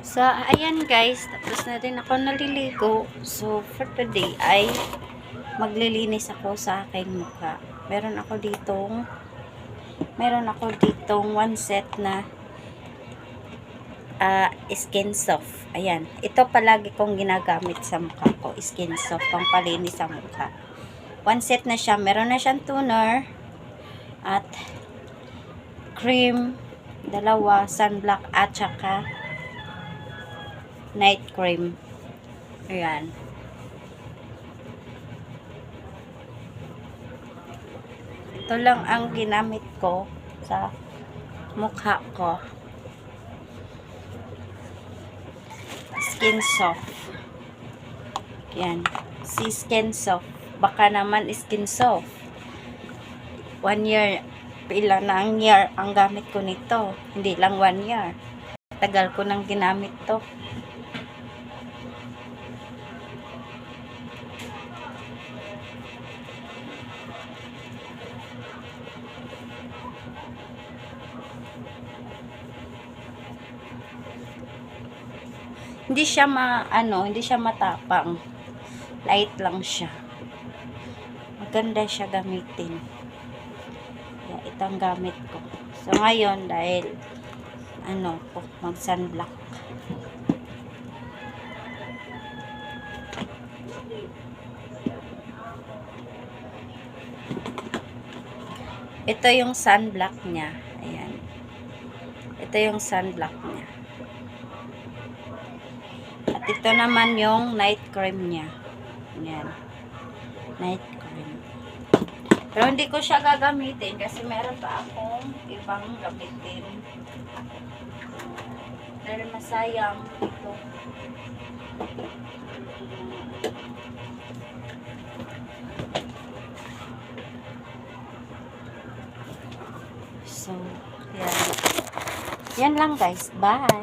So, ayan guys, tapos na rin ako naliligo. So, for today ay maglilinis ako sa aking mukha. Meron ako ditong meron ako ditong one set na ah, skin soft. Ayan. Ito palagi kong ginagamit sa mukha ko. Skin soft. Pampalinis sa mukha. One set na siya. Meron na siyang toner. At cream. Dalawa. Sunblock. At saka night cream. Ayan. Ito lang ang ginamit ko sa mukha ko. Skin soft. Yan. Si skin soft. Baka naman skin soft. One year. Ilan na ang year ang gamit ko nito. Hindi lang one year. Tagal ko nang ginamit to. Hindi siya ma, ano, hindi siya matapang. Light lang siya. Maganda siya gamitin. Kaya ito ang gamit ko. So, ngayon, dahil, ano, po, mag sunblock. Ito yung sunblock niya. Ayan. Ito yung sunblock niya. At ito naman yung night cream niya. Ayan. Night cream. Pero hindi ko siya gagamitin kasi meron pa akong ibang gamitin. Dahil masayang ito. So, yan. Yan lang guys. Bye!